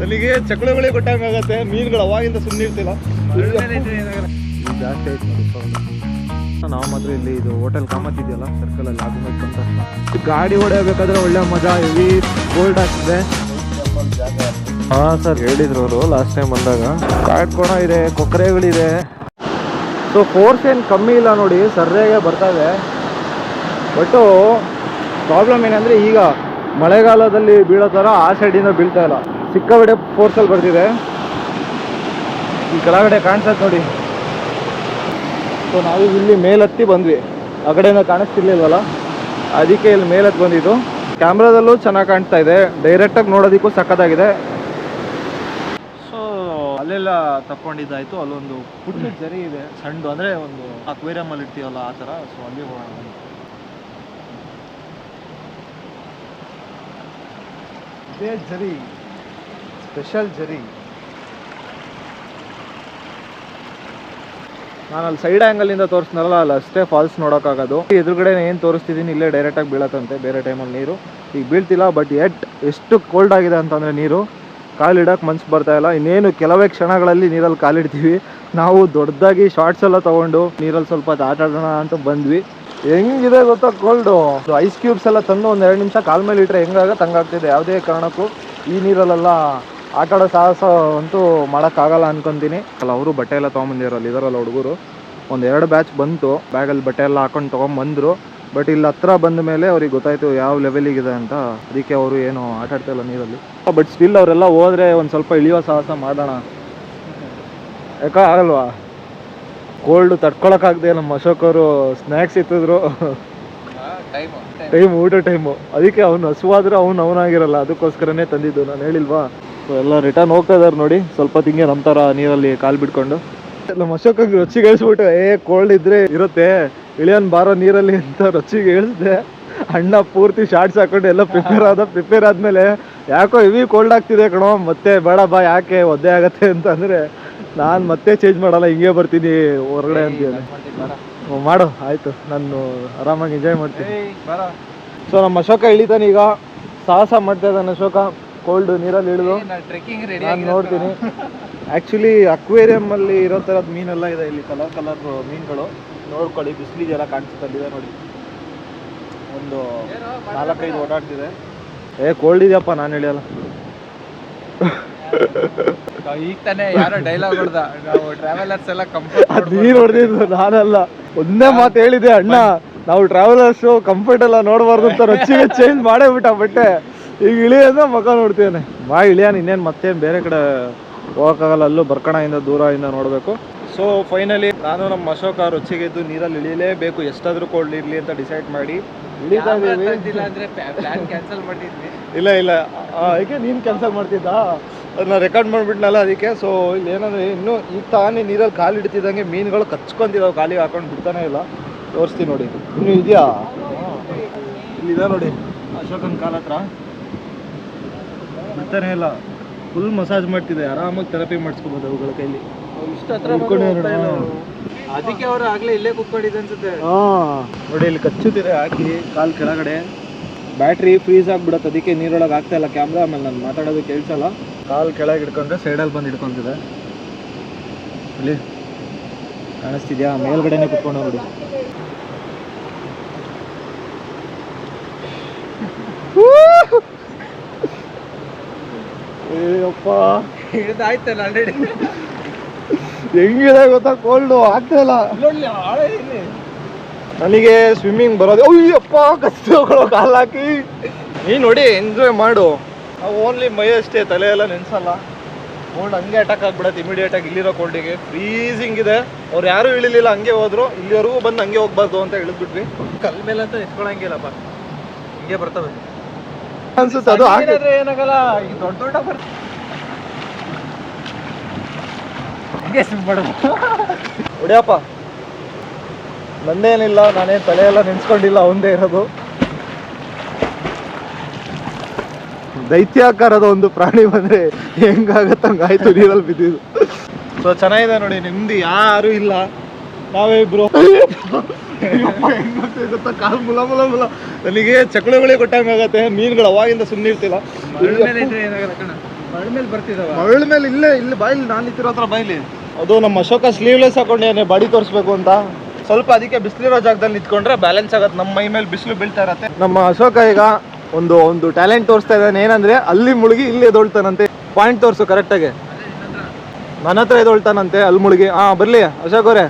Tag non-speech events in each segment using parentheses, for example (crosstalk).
ನನಗೆ ಕೊಟ್ಟೈ ಆಗುತ್ತೆ, ಮೀನುಗಳು ಅವಾಗಿಂದ ಸುಮ್ಮನೆ ಇರ್ತಿಲ್ಲ. ಜಾಸ್ತಿ. ನಾವು ಮಾತ್ರ ಇಲ್ಲಿ ಇದು ಹೋಟೆಲ್ ಕಾಮತ್ ಇದೆಯಲ್ಲ ಸರ್ಕಲ್ ಅಲ್ಲಿ ಅದು ಬಂದ ಗಾಡಿ ಹೊಡೆಯಬೇಕಾದ್ರೆ ಒಳ್ಳೆ ಮಜಾ, ಹೆವಿ ಗೋಲ್ಡ್ ಆಗ್ತಿದೆ. ಹಾ ಸರ್ ಹೇಳಿದ್ರು ಅವರು ಲಾಸ್ಟ್ ಟೈಮ್ ಬಂದಾಗ. ಕಾಟ್ಕೋಣ ಇದೆ ಕೊಕ್ಕರೆಗಳಿದೆ ಸೊ ಫೋರ್ಸ್ ಏನು ಕಮ್ಮಿ ಇಲ್ಲ ನೋಡಿ, ಸರ್ಯಾಗೆ ಬರ್ತಾವೆ ಬಟ್ಟು ಪ್ರಾಬ್ಲಮ್ ಏನಂದರೆ ಈಗ ಮಳೆಗಾಲದಲ್ಲಿ ಬೀಳೋ ಥರ ಆ ಸೈಡಿಂದ ಬೀಳ್ತಾ ಇಲ್ಲ. ಸಿಕ್ಕಾಪಟ್ಟೆ ಫೋರ್ಸಲ್ಲಿ ಬರ್ತಿದೆ. ಈ ಕೆಳಗಡೆ ಕಾಣಿಸತ್ತೆ ನೋಡಿ. ಸೊ ನಾವು ಇಲ್ಲಿ ಮೇಲತ್ತಿ ಬಂದ್ವಿ. ಆ ಕಡೆಯಿಂದ ಕಾಣಿಸ್ತಿರ್ಲಿಲ್ವಲ್ಲ? ಅದಕ್ಕೆ ಇಲ್ಲಿ ಮೇಲತ್ತು ಬಂದಿದ್ದು. ಕ್ಯಾಮ್ರಾದಲ್ಲೂ ಚೆನ್ನಾಗಿ ಕಾಣ್ತಾ ಇದೆ. ಡೈರೆಕ್ಟಾಗಿ ನೋಡೋದಕ್ಕೂ ಸಖತ್ತಾಗಿದೆ. ಸೊ ಅಲ್ಲೆಲ್ಲ ತಕ್ಕೊಂಡಿದ್ದಾಯಿತು ಅಲ್ಲೊಂದು ಪುಟ್ಟ ಜರಿ ಇದೆ. ಸಣ್ಣದು ಅಂದರೆ ಒಂದು ಅಕ್ವೇರಿಯಮಲ್ಲಿ ಇರ್ತೀವಲ್ಲ ಆ ಥರ. ಸೊ ಅಲ್ಲಿ ಹೋಗೋಣ. ಇದೇ ಜರಿ. ಸ್ಪೆಷಲ್ ಜರಿ. ನಾನು ಅಲ್ಲಿ ಸೈಡ್ ಆ್ಯಂಗಲಿಂದ ತೋರಿಸ್ನಲ್ಲ ಅಲ್ಲಿ, ಅಷ್ಟೇ ಫಾಲ್ಸ್ ನೋಡೋಕ್ಕಾಗೋದು. ಎದುರುಗಡೆ ಏನು ತೋರಿಸ್ತಿದ್ದೀನಿ ಇಲ್ಲೇ ಡೈರೆಕ್ಟಾಗಿ ಬೀಳತ್ತಂತೆ, ಬೇರೆ ಟೈಮಲ್ಲಿ ನೀರು. ಈಗ ಬೀಳ್ತಿಲ್ಲ ಬಟ್ ಎಟ್ ಎಷ್ಟು ಕೋಲ್ಡ್ ಆಗಿದೆ ಅಂತಂದರೆ ನೀರು. ಕಾಲಿಡೋಕೆ ಮನ್ಸು ಬರ್ತಾಯಿಲ್ಲ ಇನ್ನೇನು ಕೆಲವೇ ಕ್ಷಣಗಳಲ್ಲಿ ನೀರಲ್ಲಿ ಕಾಲಿಡ್ತೀವಿ ನಾವು ದೊಡ್ಡದಾಗಿ ಶಾರ್ಟ್ಸ್ ಎಲ್ಲ ತೊಗೊಂಡು ನೀರಲ್ಲಿ ಸ್ವಲ್ಪ ಹೊತ್ತು ಅಂತ ಬಂದ್ವಿ. ಹೆಂಗಿದೆ ಗೊತ್ತಾ ಕೋಲ್ಡು ಐಸ್ ಕ್ಯೂಬ್ಸ್ ಎಲ್ಲ ತಂದು ಒಂದು ಎರಡು ನಿಮಿಷ ಕಾಲ್ ಮೇಲೆ ಇಟ್ಟರೆ ಹೆಂಗಾಗ ತಂಗಾಗ್ತಿದೆ ಯಾವುದೇ ಕಾರಣಕ್ಕೂ ಈ ನೀರಲ್ಲೆಲ್ಲ ಆಟ ಆಡೋ ಸಾಹಸ ಅಂತೂ ಮಾಡೋಕ್ಕಾಗಲ್ಲ ಅನ್ಕೊಂತೀನಿ. ಅಲ್ಲ ಅವರು ಬಟ್ಟೆ ಎಲ್ಲ ತೊಗೊಂಬಂದಿರಲ್ಲ ಇದರಲ್ಲ ಹುಡುಗರು. ಒಂದು ಎರಡು ಬ್ಯಾಚ್ ಬಂತು ಬ್ಯಾಗಲ್ಲಿ ಬಟ್ಟೆ ಎಲ್ಲ ಹಾಕೊಂಡು ತೊಗೊಂಬಂದರು. ಬಟ್ ಇಲ್ಲಿ ಹತ್ರ ಬಂದ ಮೇಲೆ ಅವ್ರಿಗೆ ಗೊತ್ತಾಯ್ತು ಯಾವ ಲೆವೆಲಿಗಿದೆ ಅಂತ. ಅದಕ್ಕೆ ಅವರು ಏನು ಆಟ ಆಡ್ತಾ ಇಲ್ಲ ನೀರಲ್ಲಿ. ಬಟ್ ಸ್ಟಿಲ್ ಅವರೆಲ್ಲ ಹೋದ್ರೆ ಒಂದು ಸ್ವಲ್ಪ ಇಳಿಯೋ ಸಾಹಸ ಮಾಡೋಣ. ಯಾಕ ಆಗಲ್ವಾ? ಕೋಲ್ಡ್ ತಡ್ಕೊಳಕ್ಕಾಗದೆ ನಮ್ಮ ಅಶೋಕ್ ಅವರು ಸ್ನ್ಯಾಕ್ಸ್ ಇತ್ತಿದ್ರು. ಟೈಮ್ ಊಟ ಟೈಮು ಅದಕ್ಕೆ ಅವ್ನು ಹಸುವಾದ್ರೆ ಅವ್ನು ಅವನಾಗಿರಲ್ಲ ಅದಕ್ಕೋಸ್ಕರನೇ ತಂದಿದ್ದು. ನಾನು ಹೇಳಿಲ್ವಾ? ಸೊ ಎಲ್ಲ ರಿಟರ್ನ್ ಹೋಗ್ತಾ ಇದಾರೆ ನೋಡಿ. ಸ್ವಲ್ಪ ತಿಂಗೆ ನಮ್ಮ ಥರ ನೀರಲ್ಲಿ ಕಾಲು ಬಿಟ್ಕೊಂಡು. ನಮ್ಮ ಅಶೋಕಂಗೆ ರೊಚ್ಚಿಗೆ ಇಳಿಸ್ಬಿಟ್ಟು ಏ ಕೋಲ್ಡ್ ಇದ್ರೆ ಇರುತ್ತೆ. ಇಳಿಯನ್ ಬಾರೋ ನೀರಲ್ಲಿ ಅಂತ ರೊಚ್ಚಿಗೆ ಇಳಿಸ್ದೆ ಅಣ್ಣ ಪೂರ್ತಿ ಶಾರ್ಟ್ಸ್ ಹಾಕೊಂಡು ಎಲ್ಲ ಪ್ರಿಪೇರ್ ಆದ ಪ್ರಿಪೇರ್ ಆದಮೇಲೆ ಯಾಕೋ ಇವಿ ಕೋಲ್ಡ್ ಆಗ್ತಿದೆ ಕಣೋ. ಮತ್ತೆ ಬೇಡ ಬಾ ಯಾಕೆ ಒದ್ದೆ ಆಗತ್ತೆ ಅಂತ ಅಂದರೆ ನಾನು ಮತ್ತೆ ಚೇಂಜ್ ಮಾಡಲ್ಲ ಹಿಂಗೆ ಬರ್ತೀನಿ ಹೊರಗಡೆ ಅಂತ ಮಾಡು ಆಯಿತು. ನಾನು ಆರಾಮಾಗಿ ಎಂಜಾಯ್ ಮಾಡ್ತೀನಿ. ಸೊ ನಮ್ಮ ಅಶೋಕ ಇಳಿತಾನೆ ಈಗ. ಸಾಹಸ ಮಾಡ್ತಾ ಇದ್ದಾನೆ ಅಶೋಕ. ಕೋಲ್ಡ್ ನೀರಲ್ಲಿ ಇಳಿದು ಟ್ರೆಕ್ಕಿಂಗ್ ನಾನು ನೋಡ್ತೀನಿ. ಆ್ಯಕ್ಚುಲಿ ಅಕ್ವೇರಿಯಂ ಅಲ್ಲಿ ಇರೋ ಥರದ ಮೀನೆಲ್ಲ ಇದೆ ಇಲ್ಲಿ ಕಲರ್ ಕಲರ್ ಮೀನುಗಳು. ನೋಡ್ಕೊಳ್ಳಿ ಬಿಸಿಲಿಗೆಲ್ಲ ಕಾಣಿಸುತ್ತೆ ಅಲ್ಲಿದೆ ನೋಡಿ. ಒಂದು ನಾಲ್ಕೈದು ಓಡಾಡ್ತಿದೆ. ಏ ಕೋಲ್ಡ್ ಇದೆಯಪ್ಪ ನಾನು ಹೇಳಿಯಲ್ಲ ಈಗ ತಾನೇ ಯಾರೋ ಡೈಲಾಗ್ ಹೊಡ್ದ. ನಾವು ಟ್ರಾವೆಲರ್ಸ್ ಎಲ್ಲ ಕಂಫರ್ಟ್ ನೀನು ಹೊಡೆದಿದ್ದು ನಾನಲ್ಲ. ಒಂದೇ ಮಾತು ಹೇಳಿದೆ ಅಣ್ಣ ನಾವು ಟ್ರಾವೆಲರ್ಸ್ ಕಂಫರ್ಟ್ ಎಲ್ಲ ನೋಡಬಾರ್ದು ಅಂತ ರೊಚ್ಚಿಗೆ ಚೇಂಜ್ ಮಾಡೇ ಬಿಟ್ಟ ಬಟ್ಟೆ ಈಗ ಇಳಿಯೋದ ಮಗ ನೋಡ್ತೇನೆ. ಬಾ ಇಳಿಯಾನ ಇನ್ನೇನು ಮತ್ತೇನು ಬೇರೆ ಕಡೆ ಹೋಗೋಕ್ಕಾಗಲ್ಲ. ಅಲ್ಲೂ ಬರ್ಕಣದಿಂದ ದೂರದಿಂದ ನೋಡಬೇಕು. ಸೊ ಫೈನಲಿ ನಾನು ನಮ್ಮ ಅಶೋಕ ರುಚಿಗೆದ್ದು ನೀರಲ್ಲಿ ಇಳಿಯಲೇಬೇಕು ಎಷ್ಟಾದರೂ ಕೋಲ್ಡ್ ಇರಲಿ ಅಂತ ಡಿಸೈಡ್ ಮಾಡಿ. ಇಳಿತಾ ಇಲ್ಲ ಅಂದ್ರೆ ಇಲ್ಲ ಏಕೆ ನೀನು ಕ್ಯಾನ್ಸಲ್ ಮಾಡ್ತಿದ್ದ? ಅದನ್ನ ರೆಕಾರ್ಡ್ ಮಾಡಿಬಿಟ್ನಲ್ಲ ಅದಕ್ಕೆ. ಸೊ ಇಲ್ಲಿ ಏನಂದ್ರೆ ಇನ್ನೂ ಈಗ ತಾನೇ ನೀರಲ್ಲಿ ಕಾಲು ಇಡ್ತಿದ್ದಂಗೆ ಮೀನುಗಳು ಕಚ್ಕೊಂತಿದ್ದಾವೆ ಕಾಲಿಗೆ ಹಾಕೊಂಡು ಬಿಡ್ತಾನೆ ಇಲ್ಲ. ತೋರಿಸ್ತೀನಿ ನೋಡಿ. ಇನ್ನು ಇದೆಯಾ? ಇಲ್ಲಿದೆ ನೋಡಿ. ಅಶೋಕನ ಕಾಲ ಹತ್ರ. ಬಿಡ್ತಾನೆ ಇಲ್ಲ. ಫುಲ್ ಮಸಾಜ್ ಮಾಡ್ತಿದೆ. ಆರಾಮಾಗಿ ಥೆರಪಿ ಮಾಡಿಸ್ಕೋಬೋದು ಅವುಗಳ ಕೈಲಿ. ಇಷ್ಟ ಹತ್ರ ಅದಕ್ಕೆ ಅವರು ಆಗ್ಲೇ ಇಲ್ಲೇ ಕುತ್ಕೊಂಡಿದ್ದೆ ಅನ್ಸುತ್ತೆ. ನೋಡಿ ಇಲ್ಲಿ ಕಚ್ಚುತ್ತಿದೆ ಹಾಕಿ ಕಾಲ್ ಕೆಳಗಡೆ. ಬ್ಯಾಟ್ರಿ ಫ್ರೀಸ್ ಆಗಿಬಿಡುತ್ತೆ. ಅದಕ್ಕೆ ನೀರೊಳಗೆ ಆಗ್ತಾ ಇಲ್ಲ. ಕ್ಯಾಮ್ರಾ ಆಮೇಲೆ ನಾನು ಮಾತಾಡೋದು ಕೇಳಿಸಲ್ಲ. ಕಾಲ್ ಕೆಳಗೆ ಹಿಡ್ಕೊಂಡ್ರೆ ಸೈಡಲ್ಲಿ ಬಂದು ಹಿಡ್ಕೊಂತಿದೆ. ಇಲ್ಲಿ ಕಾಣಿಸ್ತಿದ್ಯಾ? ಮೇಲ್ಗಡೆನೆ ಕುತ್ಕೊಂಡು ನೋಡಿ ಏಯಪ್ಪ ಹಿಡ್ದಾಯ್ತಲ್ಲ ಆಲ್ರೆಡಿ ಹೆಂಗಿದೆ ಗೊತ್ತಾ? ಕೋಲ್ಡು ಆಗ್ತಾ ಇಲ್ಲ. ನನಗೆ ಸ್ವಿಮ್ಮಿಂಗ್ ಬರೋದು ಅಯ್ಯಪ್ಪ ಕಸ್ತಿಗಳು ಕಾಲು ಹಾಕಿ. ನೀ ನೋಡಿ ಎಂಜಾಯ್ ಮಾಡು. ಓನ್ಲಿ ಮೈ ಅಷ್ಟೇ ತಲೆ ಎಲ್ಲ ನೆನ್ಸಲ್ಲ. ಕೋಲ್ಡ್ ಹಂಗೆ ಅಟ್ಯಾಕ್ ಆಗ್ಬಿಡತ್ತೆ ಇಮಿಡಿಯೇಟ್ ಆಗಿ ಇಲ್ಲಿರೋ ಕೋಲ್ಡಿಗೆ ಫ್ರೀಸಿಂಗ್ ಇದೆ. ಅವ್ರು ಯಾರು ಇಳಿಲಿಲ್ಲ ಹಂಗೆ ಹೋದ್ರು. ಇಲ್ಲಿವರೆಗೂ ಬಂದು ಹಂಗೆ ಹೋಗ್ಬಾರ್ದು ಅಂತ ಹೇಳಿದ್ಬಿಟ್ವಿ. ಕಲ್ ಮೇಲೆ ಅಂತ ಎತ್ಕೊಳಂಗಿಲ್ಲಪ್ಪ ಹಿಂಗೆ ಬರ್ತವೆ ಅನ್ಸುತ್ತೆ ಅದು ಏನಾಗಲ್ಲ ದೊಡ್ಡ ದೊಡ್ಡ ಹೊಡಿಯಪ್ಪ ನಂದೇನಿಲ್ಲ ನಾನೇನು ತಲೆ ಎಲ್ಲ ನೆನ್ಸ್ಕೊಂಡಿಲ್ಲ ಒಂದೇ ಇರೋದು. ದೈತ್ಯಾಕಾರದ ಒಂದು ಪ್ರಾಣಿ ಬಂದ್ರೆ ಹೆಂಗಾಗತ್ತ ಆಯ್ತು ನೀರಲ್ಲಿ ಬಿದ್ದಿದ್ದು. ಸೊ ಚೆನ್ನಾಗಿದೆ ನೋಡಿ ನಿಮ್ದು ಯಾರು ಇಲ್ಲ. ನಾವೇ ಇಬ್ರು. (laughs) ಗೊತ್ತಾ ಕಾಲು ಮುಲ ಮುಲ ಮುಲ. ನನಗೆ ಚಕ್ಕಳುಗಳೇ ಕೊಟ್ಟಂಗಾಗತ್ತೆ ಮೀನುಗಳು ಅವಾಗಿಂದ ಸುಮ್ಮನೆ ಇರ್ತಿಲ್ಲ ಮೇಲೆ ಮರಳ ಮೇಲೆ ಇಲ್ಲೇ ಇಲ್ಲಿ ಬಾಯಿಲಿ ನಾನು ನಿಂತಿರೋ ಹತ್ರ ಬಾಯಿಲಿ ಅದು ನಮ್ಮ ಅಶೋಕ ಸ್ಲೀವ್ಲೆಸ್ ಹಾಕೊಂಡೇನೆ ಬಾಡಿ ತೋರಿಸ್ಬೇಕು ಅಂತ. ಸ್ವಲ್ಪ ಅದಕ್ಕೆ ಬಿಸಿಲಿರೋ ಜಾಗದಲ್ಲಿ ನಿಂತ್ಕೊಂಡ್ರೆ ಬ್ಯಾಲೆನ್ಸ್ ಆಗತ್ತೆ. ನಮ್ಮ ಮೈ ಮೇಲೆ ಬಿಸಿಲು ಬೀಳ್ತಾ ಇರತ್ತೆ. ನಮ್ಮ ಅಶೋಕ ಈಗ ಒಂದು ಒಂದು ಟ್ಯಾಲೆಂಟ್ ತೋರಿಸ್ತಾ ಇದ್ದಾನೆ. ಏನಂದ್ರೆ ಅಲ್ಲಿ ಮುಳುಗಿ ಇಲ್ಲಿ ಎದೊಳ್ತಾನಂತೆ. ಪಾಯಿಂಟ್ ತೋರಿಸು ಕರೆಕ್ಟಾಗಿ ನನ್ನ ಹತ್ರ ಎದೊಳ್ತಾನಂತೆ ಅಲ್ಲಿ ಮುಳುಗಿ. ಹಾ ಬರ್ಲಿ ಅಶೋಕ್ ಅವರೇ.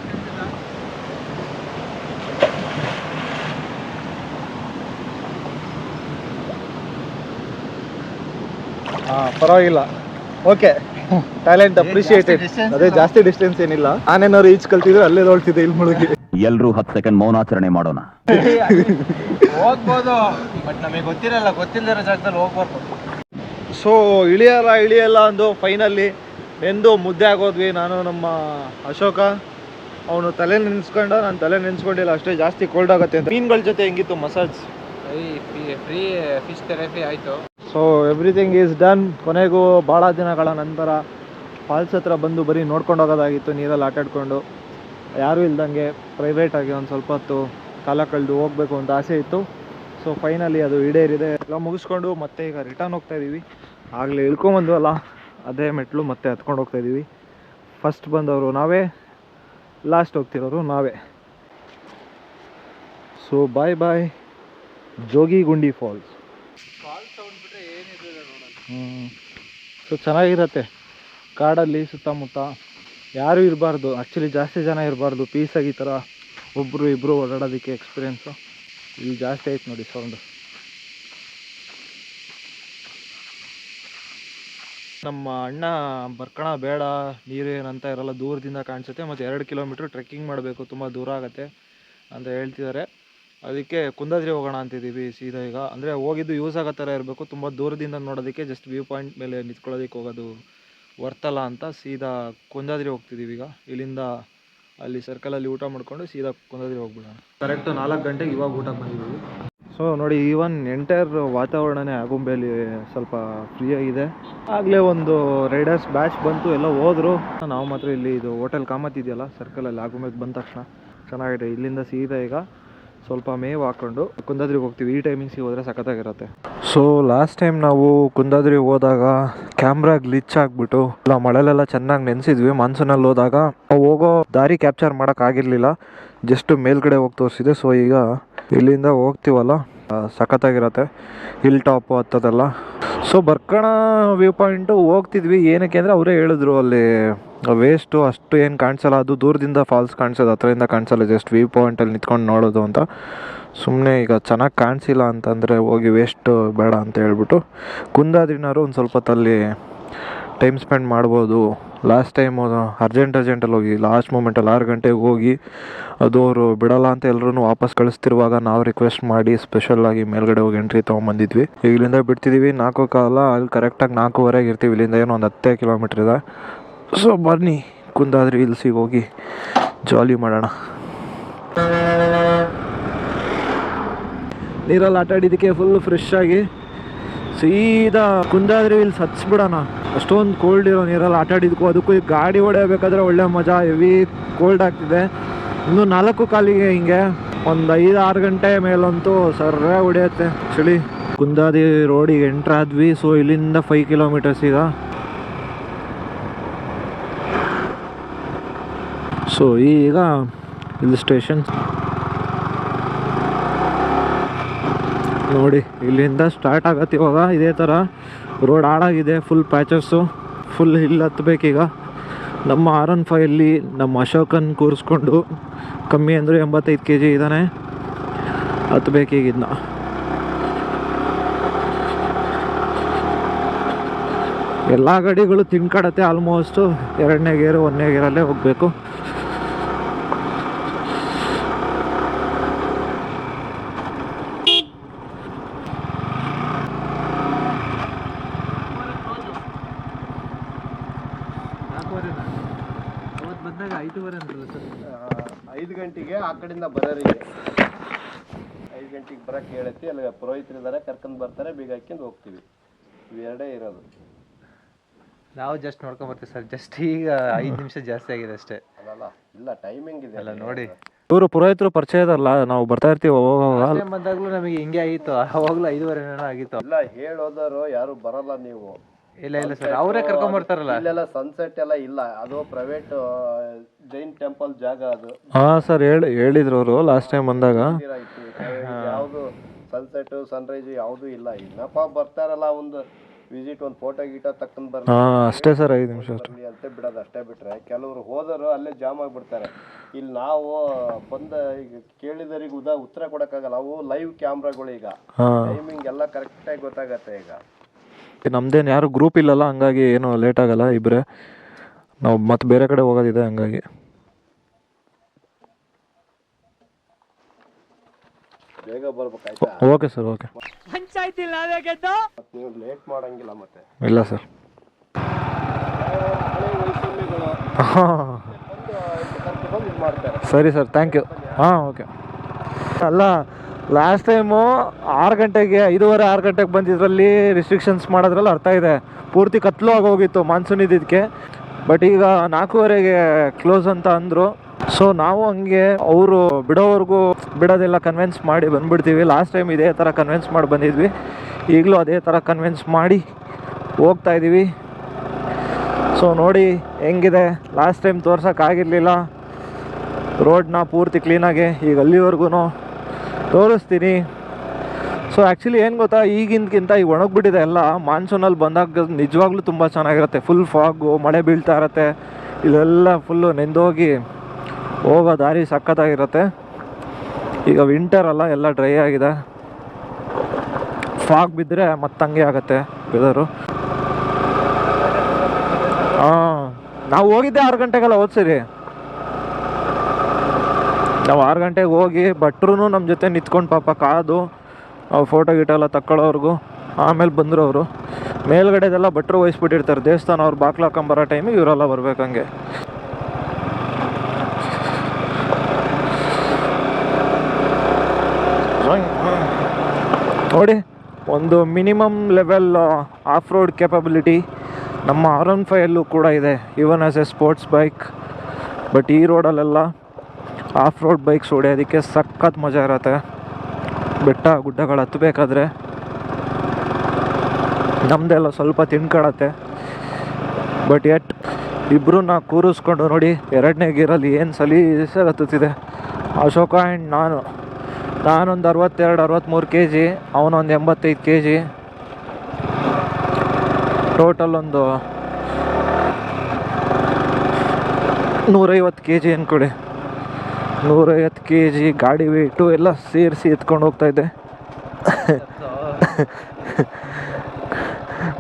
ಹಾ ಪರವಾಗಿಲ್ಲ. ಓಕೆ ಟ್ಯಾಲೆಂಟ್ ಅಪ್ರಿಷಿಯೇಟೆಡ್ ಅದೇ ಜಾಸ್ತಿ ಡಿಸ್ಟೆನ್ಸ್ ಏನಿಲ್ಲ. ನಾನೇನಾದ್ರು ಈಚ್ ಕಲ್ತಿದ್ರೆ ಅಲ್ಲೇ ಹೊಳ್ತಿದ್ದೆ ಇಲ್ಲಿ ಮುಳುಗಿ. ಎಲ್ರೂ ಹತ್ತು ಸೆಕೆಂಡ್ ಮೌನಾಚರಣೆ ಮಾಡೋಣ. ಹೋಗ್ಬೋದು. ಬಟ್ ನಮಗೆ ಗೊತ್ತಿರಲ್ಲ ಗೊತ್ತಿಲ್ಲದಿರೋ ಜಾಗದಲ್ಲಿ ಹೋಗ್ಬಾರ್ದು. ಸೊ ಇಳಿಯಲ್ಲ ಇಳಿಯಲ್ಲ ಅಂದು ಫೈನಲ್ಲಿ ಎಂದು ಮುದ್ದೆ ಆಗೋದ್ವಿ ನಾನು ನಮ್ಮ ಅಶೋಕ. ಅವನು ತಲೆ ನೆನೆಸ್ಕೊಂಡ ನಾನು ತಲೆ ನೆನೆಸ್ಕೊಂಡಿಲ್ಲ ಅಷ್ಟೇ ಜಾಸ್ತಿ ಕೋಲ್ಡ್ ಆಗುತ್ತೆ ಅಂತ. ಮೀನ್ಗಳ ಜೊತೆ ಹೆಂಗಿತ್ತು ಮಸಾಜ್ ಫ್ರೀ ಫಿಶ್ ಥೆರಪಿ ಆಯ್ತು. ಸೊ ಎವ್ರಿಥಿಂಗ್ ಈಸ್ ಡನ್ ಕೊನೆಗೂ ಭಾಳ ದಿನಗಳ ನಂತರ ಫಾಲ್ಸ್ ಹತ್ರ ಬಂದು ಬರೀ ನೋಡ್ಕೊಂಡು ಹೋಗೋದಾಗಿತ್ತು, ನೀರಲ್ಲಿ ಆಟಾಡ್ಕೊಂಡು ಯಾರೂ ಇಲ್ದಂಗೆ ಪ್ರೈವೇಟಾಗಿ ಒಂದು ಸ್ವಲ್ಪ ಹೊತ್ತು ಕಾಲ ಕಳೆದು ಹೋಗಬೇಕು ಅಂತ ಆಸೆ ಇತ್ತು. ಸೊ ಫೈನಲಿ ಅದು ಈಡೇರಿದೆ. ಎಲ್ಲ ಮುಗಿಸ್ಕೊಂಡು ಮತ್ತೆ ಈಗ ರಿಟರ್ನ್ ಹೋಗ್ತಾ ಇದ್ದೀವಿ ಆಗಲೇ ಇಳ್ಕೊಂಬಂದ್ವಲ್ಲ, ಅದೇ ಮೆಟ್ಲು ಮತ್ತೆ ಹತ್ಕೊಂಡು ಹೋಗ್ತಾ ಇದ್ದೀವಿ ಫಸ್ಟ್ ಬಂದವರು ನಾವೇ ಲಾಸ್ಟ್ ಹೋಗ್ತಿರೋರು ನಾವೇ. ಸೊ ಬಾಯ್ ಬಾಯ್ ಜೋಗಿ ಗುಂಡಿ ಫಾಲ್ಸ್ ಕಾಲ್ ಸೌಂಡ್ ಬಿಟ್ರೆ ಏನಿರಲಿಲ್ಲ ನೋಡೋಣ ಹ್ಮ್. ಸೊ, ಚೆನ್ನಾಗಿರತ್ತೆ. ಕಾಡಲ್ಲಿ ಸುತ್ತಮುತ್ತ ಯಾರೂ ಇರಬಾರ್ದು. ಆ್ಯಕ್ಚುಲಿ ಜಾಸ್ತಿ ಜನ ಇರಬಾರ್ದು. ಪೀಸಾಗಿ ಈ ಥರ ಒಬ್ಬರು ಇಬ್ಬರು ಓಡಾಡೋದಕ್ಕೆ ಎಕ್ಸ್ಪೀರಿಯೆನ್ಸು ಇಲ್ಲಿ ಜಾಸ್ತಿ ಆಯ್ತು ನೋಡಿ ಸೌಂಡು ನಮ್ಮ ಅಣ್ಣ ಬರ್ಕೋಣ ಬೇಡ, ನೀರು ಏನಂತ ಇರಲ್ಲ, ದೂರದಿಂದ ಕಾಣಿಸುತ್ತೆ. ಮತ್ತು ಎರಡು ಕಿಲೋಮೀಟ್ರ್ ಟ್ರೆಕ್ಕಿಂಗ್ ಮಾಡಬೇಕು. ತುಂಬ ದೂರ ಆಗುತ್ತೆ ಅಂತ ಹೇಳ್ತಿದ್ದಾರೆ. ಅದಕ್ಕೆ ಕುಂದಾದ್ರಿ ಹೋಗೋಣ ಅಂತಿದ್ದೀವಿ ಸೀದಾ ಈಗ. ಅಂದರೆ ಹೋಗಿದ್ದು ಯೂಸ್ ಆಗೋ ಥರ ಇರಬೇಕು. ತುಂಬ ದೂರದಿಂದ ನೋಡೋದಕ್ಕೆ ಜಸ್ಟ್ ವ್ಯೂ ಪಾಯಿಂಟ್ ಮೇಲೆ ನಿಂತ್ಕೊಳ್ಳೋದಕ್ಕೆ ಹೋಗೋದು ವರ್ತಲ್ಲ ಅಂತ ಸೀದಾ ಕುಂದಾದ್ರಿ ಹೋಗ್ತಿದ್ದೀವಿ ಈಗ. ಇಲ್ಲಿಂದ ಅಲ್ಲಿ ಸರ್ಕಲಲ್ಲಿ ಊಟ ಮಾಡಿಕೊಂಡು ಸೀದಾ ಕುಂದಾದ್ರಿ ಹೋಗ್ಬಿಡೋಣ. ಕರೆಕ್ಟು ನಾಲ್ಕು ಗಂಟೆಗೆ ಇವಾಗ ಊಟಕ್ಕೆ ಬಂದಿದ್ದೀವಿ. ಸೊ ನೋಡಿ ಈವನ್ ಎಂಟೈರ್ ವಾತಾವರಣನೇ ಆಗುಂಬೆಯಲ್ಲಿ ಸ್ವಲ್ಪ ಫ್ರೀ ಆಗಿದೆ. ಆಗಲೇ ಒಂದು ರೈಡರ್ಸ್ ಬ್ಯಾಚ್ ಬಂತು, ಎಲ್ಲ ಹೋದ್ರು. ನಾವು ಮಾತ್ರ ಇಲ್ಲಿ ಇದು ಹೋಟೆಲ್ ಕಾಮತ್ ಇದೆಯಲ್ಲ ಸರ್ಕಲಲ್ಲಿ ಆಗುಂಬೆಗೆ ಬಂದ ತಕ್ಷಣ. ಚೆನ್ನಾಗಿದೆ, ಇಲ್ಲಿಂದ ಸೀದಾ ಈಗ ಸ್ವಲ್ಪ ಮೇವು ಹಾಕೊಂಡು ಕುಂದಾದ್ರಿಗೆ ಹೋಗ್ತೀವಿ. ಈ ಟೈಮಿಂಗ್ಸಿಗೆ ಹೋದ್ರೆ ಸಖತ್ತಾಗಿರುತ್ತೆ. ಸೊ ಲಾಸ್ಟ್ ಟೈಮ್ ನಾವು ಕುಂದಾದ್ರಿಗೆ ಹೋದಾಗ ಕ್ಯಾಮ್ರಾ ಗ್ಲಿಚ್ ಆಗಿಬಿಟ್ಟು ಇಲ್ಲ ಮಳೆಲೆಲ್ಲ ಚೆನ್ನಾಗಿ ನೆನೆಸಿದ್ವಿ. ಮಾನ್ಸೂನಲ್ಲಿ ಹೋದಾಗ ಹೋಗೋ ದಾರಿ ಕ್ಯಾಪ್ಚರ್ ಮಾಡೋಕ್ಕಾಗಿರಲಿಲ್ಲ ಜಸ್ಟ್ ಮೇಲ್ಗಡೆ ಹೋಗಿ ತೋರಿಸಿದೆ. ಸೊ ಈಗ ಇಲ್ಲಿಂದ ಹೋಗ್ತೀವಲ್ಲ ಸಖತ್ತಾಗಿರತ್ತೆ. ಹಿಲ್ ಟಾಪು ಹತ್ತದೆಲ್ಲ. ಸೊ ಬರ್ಕಣ ವ್ಯೂ ಪಾಯಿಂಟು ಹೋಗ್ತಿದ್ವಿ. ಏನಕ್ಕೆ ಅಂದರೆ ಅವರೇ ಹೇಳಿದ್ರು ಅಲ್ಲಿ ವೇಸ್ಟು ಅಷ್ಟು ಏನು ಕಾಣಿಸಲ್ಲ, ಅದು ದೂರದಿಂದ ಫಾಲ್ಸ್ ಕಾಣಿಸೋದು, ಹತ್ರದಿಂದ ಕಾಣಿಸಲ್ಲ ಜಸ್ಟ್ ವ್ಯೂ ಪಾಯಿಂಟಲ್ಲಿ ನಿಂತ್ಕೊಂಡು ನೋಡೋದು ಅಂತ. ಸುಮ್ಮನೆ ಈಗ ಚೆನ್ನಾಗಿ ಕಾಣಿಸಿಲ್ಲ ಅಂತಂದರೆ ಹೋಗಿ ವೇಸ್ಟ್ ಬೇಡ ಅಂತ ಹೇಳ್ಬಿಟ್ಟು, ಕುಂದಾದ್ರಿನಾರು ಒಂದು ಸ್ವಲ್ಪ ಹೊತ್ತಲ್ಲಿ ಟೈಮ್ ಸ್ಪೆಂಡ್ ಮಾಡ್ಬೋದು. ಲಾಸ್ಟ್ ಟೈಮ್ ಅರ್ಜೆಂಟ್ ಅರ್ಜೆಂಟಲ್ಲಿ ಹೋಗಿ ಲಾಸ್ಟ್ ಮೂಮೆಂಟಲ್ಲಿ ಆರು ಗಂಟೆಗೆ ಹೋಗಿ, ಅದು ಅವರು ಬಿಡಲ್ಲ ಅಂತ ಎಲ್ಲರೂ ವಾಪಸ್ ಕಳಿಸ್ತಿರುವಾಗ ನಾವು ರಿಕ್ವೆಸ್ಟ್ ಮಾಡಿ ಸ್ಪೆಷಲಾಗಿ ಮೇಲ್ಗಡೆ ಹೋಗಿ ಎಂಟ್ರಿ ತೊಗೊಂಬಂದಿದ್ವಿ. ಇಲ್ಲಿಂದ ಬಿಡ್ತಿದ್ದೀವಿ ನಾಲ್ಕು ಕಾಲ, ಅಲ್ಲಿ ಕರೆಕ್ಟಾಗಿ ನಾಲ್ಕೂವರೆಗೆ ಇರ್ತೀವಿ. ಇಲ್ಲಿಂದ ಏನೋ ಒಂದು ಹತ್ತೇ ಕಿಲೋಮೀಟ್ರ್ ಇದೆ. ಸೊ ಬನ್ನಿ, ಕುಂದಾದ್ರಿ ಹಿಲ್ಸಿಗೆ ಹೋಗಿ ಜಾಲಿ ಮಾಡೋಣ. ನೀರಲ್ಲಿ ಆಟ ಆಡಿದ್ದಕ್ಕೆ ಫುಲ್ ಫ್ರೆಶ್ ಆಗಿ ಸೀದಾ ಕುಂದಾದ್ರಿ ಹಿಲ್ಸ್ ಹತ್ಸ್ಬಿಡೋಣ ಅಷ್ಟೊಂದು ಕೋಲ್ಡ್ ಇರೋ ನೀರಲ್ಲಿ ಆಟ ಆಡಿದ್ಕೂ, ಅದಕ್ಕೂ ಈ ಗಾಡಿ ಹೊಡೆಯಬೇಕಾದ್ರೆ ಒಳ್ಳೆ ಮಜಾ ಹೆವಿ ಕೋಲ್ಡ್ ಆಗ್ತಿದೆ. ಇನ್ನು ನಾಲ್ಕು ಕಾಲಿಗೆ ಹಿಂಗೆ, ಒಂದು ಐದು ಆರು ಗಂಟೆ ಮೇಲಂತೂ ಸರ್ರೆ ಹೊಡೆಯುತ್ತೆ. ಚಳಿ. ಕುಂದಾದಿ ರೋಡಿಗೆ ಎಂಟ್ರ್ ಆದ್ವಿ ಸೊ ಇಲ್ಲಿಂದ ಫೈವ್ ಕಿಲೋಮೀಟರ್ಸ್ ಈಗ. ಸೊ ಈಗ ಇಲ್ಲಿ ಸ್ಟೇಷನ್ ನೋಡಿ, ಇಲ್ಲಿಂದ ಸ್ಟಾರ್ಟ್ ಆಗತ್ತೆ ಇವಾಗ. ಇದೇ ಥರ ರೋಡ್ ಹಾಳಾಗಿದೆ ಫುಲ್ ಪ್ಯಾಚಸ್ಸು ಫುಲ್ ಹಿಲ್ ಹತ್ತಬೇಕೀಗ ನಮ್ಮ ಆರ್ ಒನ್ ಫೈಯಲ್ಲಿ ನಮ್ಮ ಅಶೋಕನ್ ಕೂರಿಸ್ಕೊಂಡು ಕಮ್ಮಿ ಅಂದರೆ ಎಂಬತ್ತೈದು ಕೆ ಜಿ ಇದ್ದಾನೆ ಹತ್ಬೇಕೀಗಿದ್ನ ಎಲ್ಲ ಗಾಡಿಗಳು ತಿನ್ಕಡತ್ತೆ ಆಲ್ಮೋಸ್ಟು ಎರಡನೇ ಗೇರು ಒಂದನೇ ಗೇರಲ್ಲೇ ಹೋಗಬೇಕು ಅವತ್ತು ಬಂದಾಗ ಐದೂವರೆ ಅಂದ್ರಲ್ಲ ಸರ್ ಐದು ಗಂಟೆಗೆ ಆ ಕಡೆಯಿಂದ ಬರೋರಿಗೆ ಐದು ಗಂಟೆಗೆ ಬರಕ್ಕೆ ಹೇಳತ್ತಿ ಅಲ್ಲಿ ಪುರೋಹಿತರಿದ್ದಾರೆ ಕರ್ಕೊಂಡು ಬರ್ತಾರೆ ಬೀಗ ಹಾಕಿಂದು ಹೋಗ್ತೀವಿ. ಇವೆರಡೇ ಇರೋದು. ನಾವು ಜಸ್ಟ್ ನೋಡ್ಕೊಂಡ್ ಬರ್ತೀವಿ ಸರ್. ಜಸ್ಟ್ ಈಗ ಐದು ನಿಮಿಷ ಜಾಸ್ತಿ ಆಗಿದೆ ಅಷ್ಟೇ. ಅಲ್ಲ ಇಲ್ಲ ಟೈಮಿಂಗ್ ಇದೆ. ಅಲ್ಲ ನೋಡಿ. ಇವರು ಪುರೋಹಿತರು ಪರಿಚಯ ಇದಲ್ಲ ನಾವು ಬರ್ತಾ ಇರ್ತೀವಿ ಬಂದಾಗ್ಲೂ ನಮಗೆ ಹಿಂಗೆ ಆಗಿತ್ತು. ಅವಾಗಲೂ ಐದುವರೆ ಏನೋ ಆಗಿತ್ತು. ಇಲ್ಲ ಹೇಳೋದರು ಯಾರು ಬರಲ್ಲ ನೀವು. ಇಲ್ಲ ಇಲ್ಲ ಸರ್ ಅವರೇ ಕರ್ಕೊಂಡ್ ಬರ್ತಾರಲ್ಲ. ಇಲ್ಲೆಲ್ಲ ಸನ್ಸೆಟ್ ಎಲ್ಲ ಇಲ್ಲ ಅದು ಪ್ರೈವೇಟ್ ಜೈನ್ ಟೆಂಪಲ್ ಜಾಗ ಅದು. ಹಾಂ ಸರ್ ಹೇಳಿ ಹೇಳಿದ್ರು ಅವರು ಲಾಸ್ಟ್ ಟೈಮ್ ಬಂದಾಗ. ಯಾವುದು ಸನ್ಸೆಟ್ ಸನ್ರೈಸ್ ಯಾವುದು ಇಲ್ಲ ಇನ್ನಪ್ಪ ಬರ್ತಾರಲ್ಲ ಒಂದು ವಿಸಿಟ್ ಒಂದು ಫೋಟೋ ಗೀಟೋ ತಕ್ಕಂಡ್ ಬರ್ಲಿ. ಹಾಂ ಅಷ್ಟೇ ಸರ್ ಐದು ನಿಮಿಷ ಅಷ್ಟೇ. ಅಂತ ಬಿಡೋದು ಅಷ್ಟೇ ಬಿಟ್ರೆ. ಕೆಲವರು ಹೋದರು ಅಲ್ಲೇ ಜಾಮ್ ಆಗಿಬಿಡ್ತಾರೆ. ಇಲ್ಲಿ ನಾವು ಬಂದ ಈಗ ಕೇಳಿದರಿಗೆ ಉದಾ ಉತ್ತರ ಕೊಡೋಕ್ಕಾಗಲ್ಲ. ಅವು ಲೈವ್ ಕ್ಯಾಮ್ರಾಗಳು ಈಗ. ಟೈಮಿಂಗ್ ಎಲ್ಲ ಕರೆಕ್ಟಾಗಿ ಗೊತ್ತಾಗತ್ತೆ ಈಗ. ನಮ್ದೇನು ಯಾರು ಗ್ರೂಪ್ ಇಲ್ಲಲ್ಲ ಹಂಗಾಗಿ ಏನು ಲೇಟ್ ಆಗಲ್ಲ ಇಬ್ಬರೇ ನಾವು ಮತ್ತೆ ಬೇರೆ ಕಡೆ ಹೋಗೋದಿದೆ ಹಂಗಾಗಿ. Okay sir okay. ಮತ್ತೆ ನೀವು ಮಾಡಂಗಿಲ್ಲ ಮತ್ತೆ. ಇಲ್ಲ ಸರ್. ಸರಿ ಸರ್ ಥ್ಯಾಂಕ್ ಯು ಹಾಂ ಓಕೆ. ಅಲ್ಲ ಲಾಸ್ಟ್ ಟೈಮು ಆರು ಗಂಟೆಗೆ, ಐದೂವರೆ, ಆರು ಗಂಟೆಗೆ ಬಂದಿದ್ರಲ್ಲಿ ರಿಸ್ಟ್ರಿಕ್ಷನ್ಸ್ ಮಾಡೋದ್ರಲ್ಲಿ ಅರ್ಥ ಇದೆ. ಪೂರ್ತಿ ಕತ್ಲು ಆಗೋಗಿತ್ತು ಮಾನ್ಸೂನ್ ಇದ್ದಿದ್ದಕ್ಕೆ. ಬಟ್ ಈಗ ನಾಲ್ಕೂವರೆಗೆ ಕ್ಲೋಸ್ ಅಂತ ಅಂದರು. ಸೊ ನಾವು ಹಂಗೆ ಅವರು ಬಿಡೋವರೆಗೂ ಬಿಡೋದೆಲ್ಲ ಕನ್ವಿನ್ಸ್ ಮಾಡಿ ಬಂದ್ಬಿಡ್ತೀವಿ. ಲಾಸ್ಟ್ ಟೈಮ್ ಇದೇ ಥರ ಕನ್ವಿನ್ಸ್ ಮಾಡಿ ಬಂದಿದ್ವಿ. ಈಗಲೂ ಅದೇ ಥರ ಕನ್ವಿನ್ಸ್ ಮಾಡಿ ಹೋಗ್ತಾ ಇದ್ದೀವಿ ಸೊ ನೋಡಿ ಹೆಂಗಿದೆ. ಲಾಸ್ಟ್ ಟೈಮ್ ತೋರ್ಸೋಕ್ಕಾಗಿರಲಿಲ್ಲ. ರೋಡ್ನ ಪೂರ್ತಿ ಕ್ಲೀನಾಗೆ ಈಗ ಅಲ್ಲಿವರೆಗೂ ತೋರಿಸ್ತೀನಿ. ಸೊ ಆ್ಯಕ್ಚುಲಿ ಏನು ಗೊತ್ತಾ ಈಗಿನಕ್ಕಿಂತ ಈಗ ಒಣಗಿಬಿಟ್ಟಿದೆ ಎಲ್ಲ ಮಾನ್ಸೂನಲ್ಲಿ ಬಂದಾಗ ನಿಜವಾಗ್ಲೂ ತುಂಬ ಚೆನ್ನಾಗಿರುತ್ತೆ. ಫುಲ್ ಫಾಗು ಮಳೆ ಬೀಳ್ತಾ ಇರತ್ತೆ. ಇಲ್ಲೆಲ್ಲ ಫುಲ್ಲು ನೆಂದೋಗಿ ಹೋಗೋ ದಾರಿ ಸಖತ್ತಾಗಿರುತ್ತೆ. ಈಗ ವಿಂಟರ್ ಅಲ್ಲ, ಎಲ್ಲ ಡ್ರೈ ಆಗಿದೆ. ಫಾಗ್ ಬಿದ್ದರೆ ಮತ್ತಂಗೆ ಆಗುತ್ತೆ ವೆದರು ಹಾಂ, ನಾವು ಹೋಗಿದ್ದೆ ಆರು ಗಂಟೆಗೆಲ್ಲ ಹೋದ್ ಸರಿ. ನಾವು ಆರು ಗಂಟೆಗೆ ಹೋಗಿ ಭಟ್ರು ನಮ್ಮ ಜೊತೆ ನಿಂತ್ಕೊಂಡು ಪಾಪ ಕಾದು ಫೋಟೋ ಗೀಟೋ ಎಲ್ಲ ತಕ್ಕೊಳ್ಳೋರ್ಗು, ಆಮೇಲೆ ಬಂದರು ಅವರು ಮೇಲ್ಗಡೆದೆಲ್ಲ ಭಟ್ರು ವಹಿಸ್ಬಿಟ್ಟಿರ್ತಾರೆ ದೇವಸ್ಥಾನ ಅವ್ರು ಬಾಕ್ಲು ಹಾಕೊಂಬರೋ ಟೈಮಿಗೆ ಇವರೆಲ್ಲ ಬರ್ಬೇಕಂಗೆ ನೋಡಿ, ಒಂದು minimum level off road capability ನಮ್ಮ ಆರ್ ಒನ್ ಫೈಯಲ್ಲೂ ಕೂಡ ಇದೆ. Even as a sports bike but ಈ ರೋಡಲ್ಲೆಲ್ಲ ಆಫ್ ರೋಡ್ ಬೈಕ್ಸ್ ಹೊಡೆಯೋದಕ್ಕೆ ಸಖತ್ ಮಜಾ ಇರುತ್ತೆ. ಬೆಟ್ಟ ಗುಡ್ಡಗಳು ಹತ್ತಬೇಕಾದ್ರೆ ನಮ್ಮದೆಲ್ಲ ಸ್ವಲ್ಪ ತಿನ್ಕೊಳತ್ತೆ. ಬಟ್ ಎಟ್ ನಾ ಕೂರಿಸ್ಕೊಂಡು ನೋಡಿ ಎರಡನೇ ಗೀರಲ್ಲಿ ಏನು ಸಲೀಸಾಗಿ ಹತ್ತುತ್ತಿದೆ. ಅಶೋಕ ಆ್ಯಂಡ್ ನಾನು. ನಾನೊಂದು ಅರವತ್ತೆರಡು ಅರವತ್ತ್ಮೂರು ಕೆ ಜಿ ಅವನೊಂದು ಎಂಬತ್ತೈದು ಕೆ ಜಿ ಟೋಟಲ್ ಒಂದು ನೂರೈವತ್ತು ಕೆ ಜಿ ಅನ್ಕೊಡಿ ನೂರೈವತ್ತು ಕೆ ಜಿ ಗಾಡಿ ವೇಟು ಎಲ್ಲ ಸೇರಿಸಿ ಎತ್ಕೊಂಡು ಹೋಗ್ತಾ ಇದ್ದೆ.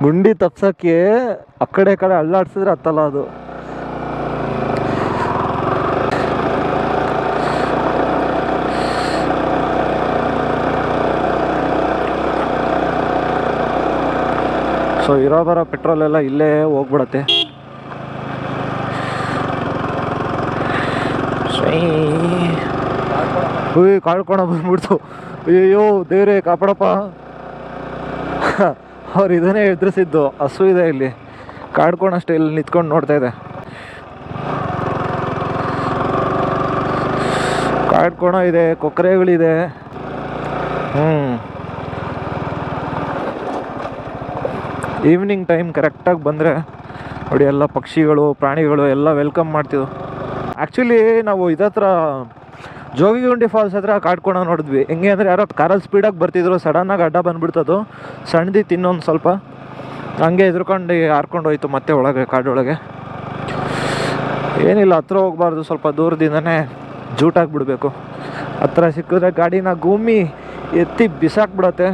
ಗುಂಡಿ ತಪ್ಸೋಕ್ಕೆ ಆ ಕಡೆ ಕಡೆ ಅಲ್ಲಾಡ್ಸಿದ್ರೆ ಹತ್ತಲ್ಲ ಅದು. ಸೊ ಇರೋ ಬರೋ ಪೆಟ್ರೋಲ್ ಎಲ್ಲ ಇಲ್ಲೇ ಹೋಗ್ಬಿಡತ್ತೆ. ಹುಯ್ ಕಾಳ್ಕೊಳ ಬಂದ್ಬಿಡ್ತು. ಅಯ್ಯೋ ದೇವ್ರೆ, ಕಾಪಾಡಪ್ಪ. ಅವ್ರು ಇದನ್ನೇ ಎದುರಿಸಿದ್ದು, ಹಸು ಇದೆ ಇಲ್ಲಿ. ಕಾಡ್ಕೊಂಡಷ್ಟೇ ಇಲ್ಲಿ ನಿಂತ್ಕೊಂಡು ನೋಡ್ತಾ ಇದೆ. ಕಾಡ್ಕೊಣ ಇದೆ ಕೊಕ್ಕರೆಗಳಿದೆ ಹ್ಞೂ ಈವ್ನಿಂಗ್ ಟೈಮ್ ಕರೆಕ್ಟಾಗಿ ಬಂದರೆ, ನೋಡಿ, ಎಲ್ಲ ಪಕ್ಷಿಗಳು, ಪ್ರಾಣಿಗಳು ಎಲ್ಲ ವೆಲ್ಕಮ್ ಮಾಡ್ತಿದ್ವು ಆ್ಯಕ್ಚುಲಿ ನಾವು ಇದತ್ರ ಜೋಗಿಗುಂಡಿ ಫಾಲ್ಸ್ ಹತ್ರ ಕಾಡ್ಕೊಂಡು ನೋಡಿದ್ವಿ. ಹೆಂಗೆ ಅಂದರೆ ಯಾರೋ ಕಾರಲ್ಲಿ ಸ್ಪೀಡಾಗಿ ಬರ್ತಿದ್ರು ಸಡನ್ನಾಗಿ ಅಡ್ಡ ಬಂದುಬಿಡ್ತದು. ಸಣ್ಣದಿ ತಿನ್ನೊಂದು ಸ್ವಲ್ಪ. ಹಂಗೆ ಎದ್ರುಕೊಂಡು ಹಾರ್ಕೊಂಡು ಹೋಯ್ತು ಮತ್ತೆ ಒಳಗೆ, ಕಾಡೊಳಗೆ. ಏನಿಲ್ಲ, ಹತ್ರ ಹೋಗಬಾರ್ದು, ಸ್ವಲ್ಪ ದೂರದಿಂದನೇ ಜೂಟಾಗ್ಬಿಡ್ಬೇಕು ಹತ್ರ ಸಿಕ್ಕಿದ್ರೆ ಗಾಡಿನ ಗುಮ್ಮಿ ಎತ್ತಿ ಬಿಸಾಕ್ಬಿಡತ್ತೆ.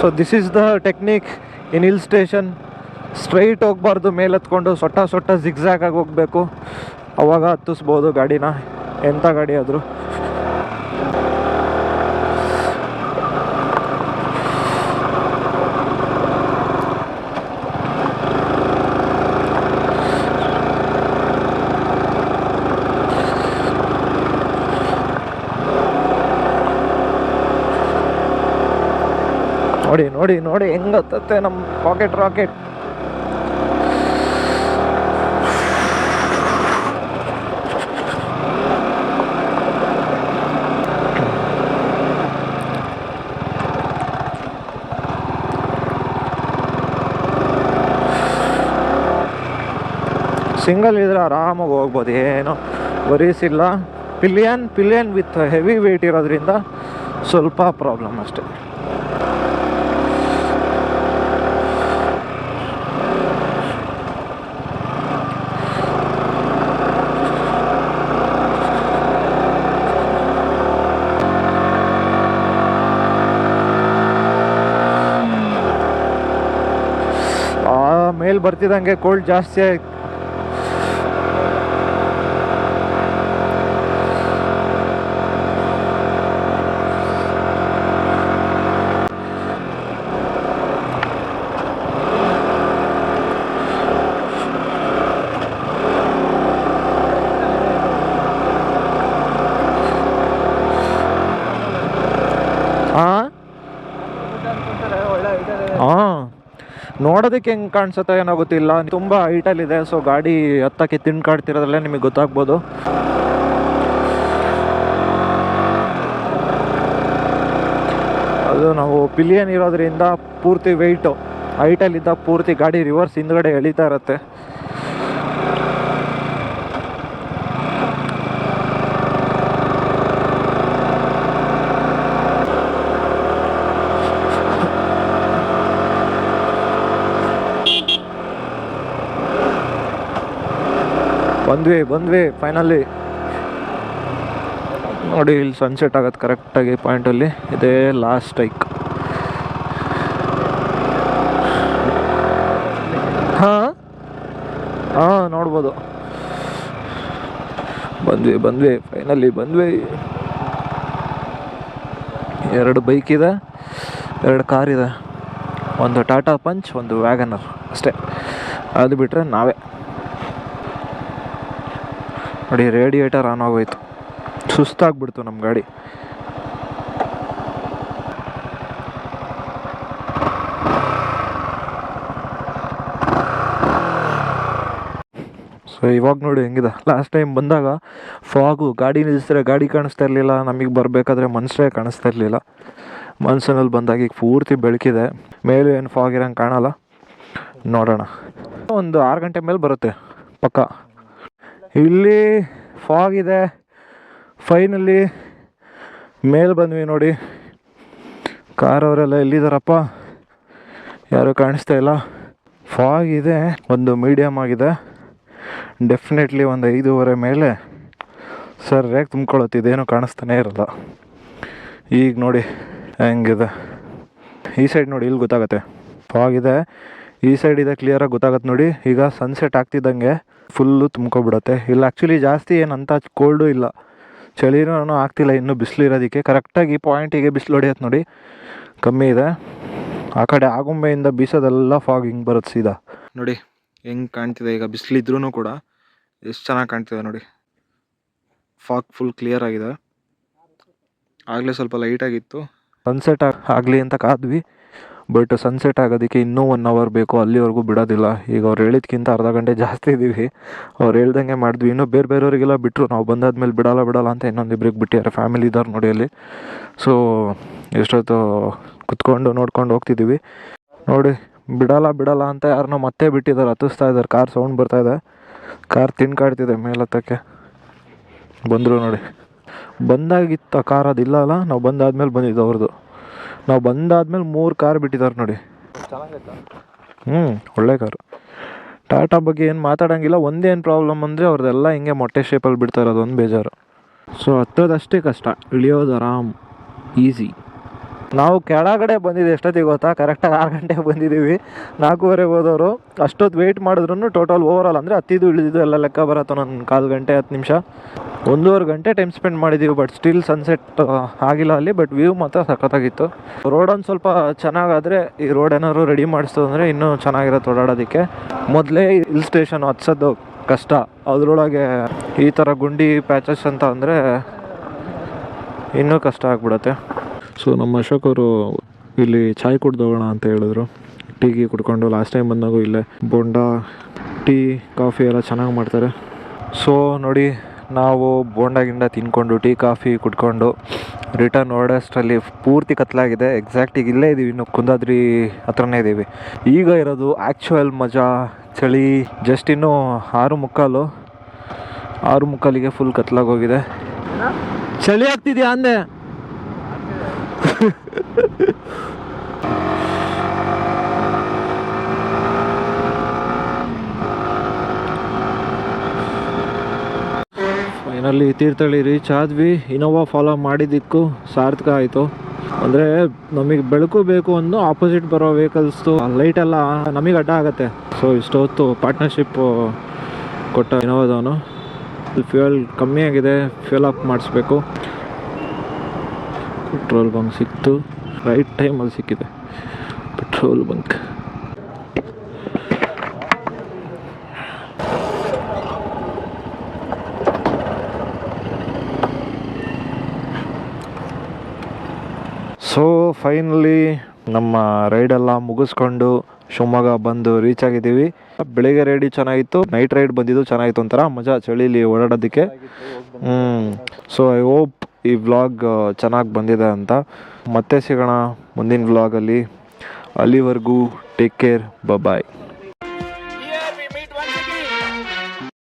So this is the technique in hill station straight ಹೋಗ್ಬಾರ್ದು, ಮೇಲೆ ಹತ್ಕೊಂಡು ಸೊಟ್ಟ ಸೊಟ್ಟ ಹೋಗ್ಬೇಕು ಹೋಗಬೇಕು. ಅವಾಗ ಹತ್ತಿಸ್ಬೋದು ಗಾಡಿನ. ಎಂಥ ಗಾಡಿ ಆದರೂ. ನೋಡಿ ನೋಡಿ ನೋಡಿ ಹೆಂಗೆ ಹತ್ತತ್ತೆ ನಮ್ಮ ಪಾಕೆಟ್ ರಾಕೆಟ್ ಸಿಂಗಲ್ ಇದ್ರೆ ಆರಾಮಾಗಿ ಹೋಗ್ಬೋದು, ಏನು ವರೀಸಿಲ್ಲ pillion pillion with heavy weight ಇರೋದ್ರಿಂದ ಸ್ವಲ್ಪ ಪ್ರಾಬ್ಲಮ್ ಅಷ್ಟೆ. ಆ ಮೇಲ್ ಬರ್ತಿದ್ದಂಗೆ ಕೋಲ್ಡ್ ಜಾಸ್ತಿ ಆಯ್ತು. ಹಾಂ ಹಾಂ ನೋಡೋದಕ್ಕೆ ಹೆಂಗೆ ಕಾಣಿಸುತ್ತೆ ಏನೋ ಗೊತ್ತಿಲ್ಲ. ತುಂಬ ಹೈಟಲ್ಲಿದೆ ಸೊ ಗಾಡಿ ಹತ್ತಕ್ಕೆ ತಿನ್ಕಾಡ್ತಿರೋದ್ರಲ್ಲೇ ನಿಮಗೆ ಗೊತ್ತಾಗ್ಬೋದು. ಅದು ನಾವು ಪಿಲಿಯನ್ ಇರೋದ್ರಿಂದ ಪೂರ್ತಿ ವೆಯ್ಟು ಹೈಟಲ್ಲಿದ್ದ ಪೂರ್ತಿ ಗಾಡಿ ರಿವರ್ಸ್ ಹಿಂದ್ಗಡೆ ಎಳಿತಾ ಇರುತ್ತೆ. ಬಂದ್ವಿ ಬಂದ್ವಿ ಫೈನಲಿ ನೋಡಿ, ಇಲ್ಲಿ ಸನ್ಸೆಟ್ ಆಗುತ್ತೆ ಕರೆಕ್ಟಾಗಿ ಪಾಯಿಂಟಲ್ಲಿ ಇದೇ ಲಾಸ್ಟ್ ಟೈಕ್ ಹಾಂ? ಹಾಂ, ನೋಡ್ಬೋದು. ಬಂದ್ವಿ ಬಂದ್ವಿ ಫೈನಲಿ ಬಂದ್ವಿ ಎರಡು ಬೈಕ್ ಇದೆ, ಎರಡು ಕಾರ್ ಇದೆ. ಒಂದು ಟಾಟಾ ಪಂಚ್ ಒಂದು ವ್ಯಾಗನರ್ ಅಷ್ಟೇ. ಅದು ಬಿಟ್ಟರೆ ನಾವೇ. ನೋಡಿ ರೇಡಿಯೇಟರ್ ಆನ್ ಆಗೋಯ್ತು. ಸುಸ್ತಾಗ್ಬಿಡ್ತು ನಮ್ಮ ಗಾಡಿ. ಸೊ ಇವಾಗ ನೋಡಿ ಹೆಂಗಿದೆ? ಲಾಸ್ಟ್ ಟೈಮ್ ಬಂದಾಗ ಫಾಗು ಗಾಡಿ ನಿಲ್ಲಿಸಿದ್ರೆ ಗಾಡಿ ಕಾಣಿಸ್ತಾ ಇರಲಿಲ್ಲ, ನಮಗೆ ಬರಬೇಕಾದ್ರೆ ಮನುಷ್ಯರೇ ಕಾಣಿಸ್ತಾ ಇರಲಿಲ್ಲ. ಮನ್ಸನಲ್ಲಿ ಬಂದಾಗ ಈಗ ಪೂರ್ತಿ ಬೆಳಕಿದೆ. ಮೇಲೆ ಏನು ಫಾಗ್ ಇರೋಂಗೆ ಕಾಣಲ್ಲ. ನೋಡೋಣ. ಒಂದು ಆರು ಗಂಟೆ ಮೇಲೆ ಬರುತ್ತೆ, ಪಕ್ಕ. ಇಲ್ಲಿ ಫಾಗ್ ಇದೆ. ಫೈನಲ್ಲಿ ಮೇಲೆ ಬಂದ್ವಿ ನೋಡಿ. ಕಾರ್ ಅವರೆಲ್ಲ ಎಲ್ಲಿದ್ದಾರಪ್ಪ ಯಾರು ಕಾಣಿಸ್ತಾ ಇಲ್ಲ. ಫಾಗ್ ಇದೆ, ಒಂದು ಮೀಡಿಯಮ್ ಆಗಿದೆ. ಡೆಫಿನೆಟ್ಲಿ ಒಂದು ಐದೂವರೆ ಮೇಲೆ. ಸರಿಯಾಗಿ ತುಂಬ್ಕೊಳ್ಳುತ್ತೆ ಇದೇನು ಕಾಣಿಸ್ತಾನೆ ಇರಲ್ಲ. ಈಗ ನೋಡಿ, ಹೆಂಗಿದೆ? ಈ ಸೈಡ್ ನೋಡಿ, ಇಲ್ಲಿ ಗೊತ್ತಾಗತ್ತೆ. ಫಾಗ್ ಇದೆ. ಈ ಸೈಡ್ ಇದೆ ಕ್ಲಿಯರಾಗಿ ಗೊತ್ತಾಗತ್ತೆ ನೋಡಿ. ಈಗ ಸನ್ಸೆಟ್ ಆಗ್ತಿದ್ದಂಗೆ ಫುಲ್ಲು ತುಂಬ್ಕೊಬಿಡತ್ತೆ. ಇಲ್ಲಿ ಆ್ಯಕ್ಚುಲಿ ಜಾಸ್ತಿ ಏನು ಅಂತ ಕೋಲ್ಡು ಇಲ್ಲ. ಚಳಿನೂ ಆಗ್ತಿಲ್ಲ ಇನ್ನೂ ಬಿಸಿಲು ಇರೋದಕ್ಕೆ. ಕರೆಕ್ಟಾಗಿ ಪಾಯಿಂಟಿಗೆ ಬಿಸಿಲು ಹೊಡಿಯತ್ತೆ ನೋಡಿ. ಕಮ್ಮಿ ಇದೆ. ಆ ಕಡೆ ಆಗುಂಬೆಯಿಂದ ಬೀಸೋದೆಲ್ಲ ಫಾಗ್ ಹಿಂಗೆ ಬರುತ್ತೆ ಸೀದಾ. ನೋಡಿ ಹೆಂಗೆ ಕಾಣ್ತಿದೆ ಈಗ ಬಿಸಿಲಿದ್ರೂ ಕೂಡ ಎಷ್ಟು ಚೆನ್ನಾಗಿ ಕಾಣ್ತಿದೆ ನೋಡಿ. ಫಾಗ್ ಫುಲ್ ಕ್ಲಿಯರ್ ಆಗಿದೆ. ಆಗಲೇ ಸ್ವಲ್ಪ ಲೈಟಾಗಿತ್ತು ಸನ್ಸೆಟ್ ಆಗಲಿ ಅಂತ ಕಾದ್ವಿ. ಬಟ್ ಸನ್ಸೆಟ್ ಆಗೋದಕ್ಕೆ ಇನ್ನೂ ಒನ್ ಅವರ್ ಬೇಕು, ಅಲ್ಲಿವರೆಗೂ ಬಿಡೋದಿಲ್ಲ. ಈಗ ಅವ್ರು ಹೇಳಿದ್ಕಿಂತ ಅರ್ಧ ಗಂಟೆ ಜಾಸ್ತಿ ಇದ್ದೀವಿ ಅವ್ರು ಹೇಳ್ದಂಗೆ ಮಾಡಿದ್ವಿ. ಇನ್ನೂ ಬೇರೆ ಬೇರೆಯವರಿಗೆಲ್ಲ ಬಿಟ್ಟರು ನಾವು ಬಂದಾದ್ಮೇಲೆ ಬಿಡಲ್ಲ ಬಿಡಲ್ಲ ಅಂತ ಇನ್ನೊಂದಿಬ್ರಿಗೆ ಬಿಟ್ಟಿದ್ದಾರೆ. ಫ್ಯಾಮಿಲಿ ಇದ್ದಾರೆ ನೋಡಿ ಅಲ್ಲಿ. ಸೊ ಎಷ್ಟೊತ್ತು ಕುತ್ಕೊಂಡು ನೋಡ್ಕೊಂಡು ಹೋಗ್ತಿದ್ದೀವಿ ನೋಡಿ, ಬಿಡಲ್ಲ ಬಿಡಲ್ಲ ಅಂತ ಯಾರನ್ನೋ ಮತ್ತೆ ಬಿಟ್ಟಿದ್ದಾರೆ. ಹತ್ತಿಸ್ತಾ ಇದ್ದಾರೆ. ಕಾರ್ ಸೌಂಡ್ ಬರ್ತಾ ಇದೆ. ಕಾರ್ ತಿನ್ಕಾಡ್ತಿದೆ ಮೇಲತ್ತಕ್ಕೆ. ಬಂದರು ನೋಡಿ. ಬಂದಾಗಿತ್ತ ಕಾರ್ ಅದಿಲ್ಲ ಅಲ್ಲ? ನಾವು ಬಂದಾದ್ಮೇಲೆ ಬಂದಿದ್ದು ಅವ್ರದ್ದು ನಾವು ಬಂದಾದ್ಮೇಲೆ ಮೂರು ಕಾರ್ ಬಿಟ್ಟಿದ್ದಾರೆ ನೋಡಿ. ಹ್ಞೂ ಒಳ್ಳೆ ಕಾರು ಟಾಟಾ ಬಗ್ಗೆ ಏನು ಮಾತಾಡೋಂಗಿಲ್ಲ ಒಂದೇನು ಪ್ರಾಬ್ಲಮ್ ಅಂದರೆ ಅವ್ರದ್ದೆಲ್ಲ ಹಿಂಗೆ ಮೊಟ್ಟೆ ಶೇಪಲ್ಲಿ ಬಿಡ್ತಾ ಇರೋದು ಒಂದು ಬೇಜಾರು. ಸೊ ಹತ್ತೋದಷ್ಟೇ ಕಷ್ಟ. ಇಳಿಯೋದು ಆರಾಮ್ ಈಸಿ ನಾವು ಕೆಳಗಡೆ ಬಂದಿದ್ದು ಎಷ್ಟೊತ್ತಿಗೆ ಗೊತ್ತಾ? ಕರೆಕ್ಟಾಗಿ ಆರು ಗಂಟೆಗೆ ಬಂದಿದ್ದೀವಿ. ನಾಲ್ಕೂವರೆಗೆ ಹೋದವರು. ಅಷ್ಟೊತ್ತು ವೆಯ್ಟ್ ಮಾಡಿದ್ರು ಟೋಟಲ್ ಓವರಾಲ್ ಅಂದರೆ ಹತ್ತಿದ್ದು, ಇಳಿದಿದ್ದು ಎಲ್ಲ ಲೆಕ್ಕ ಬರತ್ತೆ ನನ್ನ ಕಾಲು ಗಂಟೆ, ಹತ್ತು ನಿಮಿಷ. ಒಂದೂವರೆ ಗಂಟೆ ಟೈಮ್ ಸ್ಪೆಂಡ್ ಮಾಡಿದ್ದೀವಿ ಬಟ್ ಸ್ಟಿಲ್ ಸನ್ಸೆಟ್ ಆಗಿಲ್ಲ ಅಲ್ಲಿ ಬಟ್ ವ್ಯೂ ಮಾತ್ರ ಸಖತ್ತಾಗಿತ್ತು. ರೋಡ್ ಒಂದು ಸ್ವಲ್ಪ ಚೆನ್ನಾಗಾದರೆ ಈ ರೋಡ್ ಏನಾದ್ರು ರೆಡಿ ಮಾಡಿಸ್ತು ಅಂದರೆ ಇನ್ನೂ ಚೆನ್ನಾಗಿರುತ್ತೆ ಓಡಾಡೋದಕ್ಕೆ. ಮೊದಲೇ ಹಿಲ್ ಸ್ಟೇಷನ್ ಹತ್ಸೋದು ಕಷ್ಟ. ಅದರೊಳಗೆ ಈ ಥರ ಗುಂಡಿ ಪ್ಯಾಚಸ್ ಅಂತ ಅಂದರೆ ಇನ್ನೂ ಕಷ್ಟ ಆಗ್ಬಿಡತ್ತೆ. ಸೊ ನಮ್ಮ ಅಶೋಕ್ ಅವರು ಇಲ್ಲಿ ಚಾಯ್ ಕುಡ್ದು ಅಂತ ಹೇಳಿದ್ರು. ಟೀ ಗೀ ಕುಡ್ಕೊಂಡು ಲಾಸ್ಟ್ ಟೈಮ್ ಬಂದಾಗೂ ಇಲ್ಲೇ ಬೋಂಡ ಟೀ ಕಾಫಿ ಎಲ್ಲ ಚೆನ್ನಾಗಿ ಮಾಡ್ತಾರೆ. ಸೊ ನೋಡಿ, ನಾವು ಬೋಂಡ ಗಿಂಡ ತಿನ್ಕೊಂಡು ಟೀ ಕಾಫಿ ಕುಡ್ಕೊಂಡು ರಿಟರ್ನ್ ಹೊರಡೋಷ್ಟರಲ್ಲಿ ಪೂರ್ತಿ ಕತ್ಲಾಗಿದೆ. ಎಕ್ಸಾಕ್ಟ್ ಈಗ ಇಲ್ಲೇ ಇದ್ದೀವಿ ಇನ್ನು ಕುಂದಾದ್ರಿ ಹತ್ರನೇ ಇದ್ದೀವಿ ಈಗ ಇರೋದು ಆ್ಯಕ್ಚುಯಲ್ ಮಜಾ, ಚಳಿ ಜಸ್ಟ್ ಇನ್ನು ಆರು ಮುಕ್ಕಾಲು. ಆರು ಮುಕ್ಕಾಲಿಗೆ ಫುಲ್ ಕತ್ಲಾಗೋಗಿದೆ ಚಳಿ ಆಗ್ತಿದೆಯಾ ಅಂದೆ? ಫೈನಲಿ ತೀರ್ಥಳ್ಳಿ ರೀಚ್ ಆದ್ವಿ. ಇನೋವಾ ಫಾಲೋ ಮಾಡಿದ್ದಕ್ಕೂ ಸಾರ್ಥಕ ಆಯಿತು. ಅಂದರೆ ನಮಗೆ ಬೆಳಕು ಬೇಕು ಅಂದು ಆಪೋಸಿಟ್ ಬರೋ ವೆಹಿಕಲ್ಸ್ದು ಲೈಟೆಲ್ಲ ನಮಗೆ ಅಡ್ಡ ಆಗುತ್ತೆ. ಸೊ ಇಷ್ಟೊತ್ತು ಪಾರ್ಟ್ನರ್ಶಿಪ್ ಕೊಟ್ಟ ಇನೋವಾದವನು ಫ್ಯೂಯಲ್ ಕಮ್ಮಿ ಆಗಿದೆ ಫ್ಯೂಯಲ್ ಅಪ್ ಮಾಡಿಸ್ಬೇಕು. ಪೆಟ್ರೋಲ್ ಬಂಕ್ ಸಿಕ್ತು. ರೈಟ್ ಟೈಮಲ್ಲಿ ಸಿಕ್ಕಿದೆ. Petrol bunk. ಸೊ ಫೈನಲಿ ನಮ್ಮ ರೈಡೆಲ್ಲ ಮುಗಿಸ್ಕೊಂಡು ಶಿವಮೊಗ್ಗ ಬಂದು ರೀಚ್ ಆಗಿದ್ದೀವಿ. ಬೆಳಿಗ್ಗೆ ರೈಡ್ ಚೆನ್ನಾಗಿತ್ತು ನೈಟ್ ರೈಡ್ ಬಂದಿದ್ದು ಚೆನ್ನಾಗಿತ್ತು ಒಂಥರ. ಮಜಾ ಚಳಿಲಿ ಓಡಾಡೋದಕ್ಕೆ. ಹ್ಞೂ ಸೊ ಐ ಹೋಪ್ ಈ ವ್ಲಾಗ್ ಚೆನ್ನಾಗಿ ಬಂದಿದೆ ಅಂತ. ಮತ್ತೆ ಸಿಗೋಣ ಮುಂದಿನ ವ್ಲಾಗಲ್ಲಿ ಅಲ್ಲಿವರೆಗೂ ಟೇಕ್ ಕೇರ್ ಬಾಯ್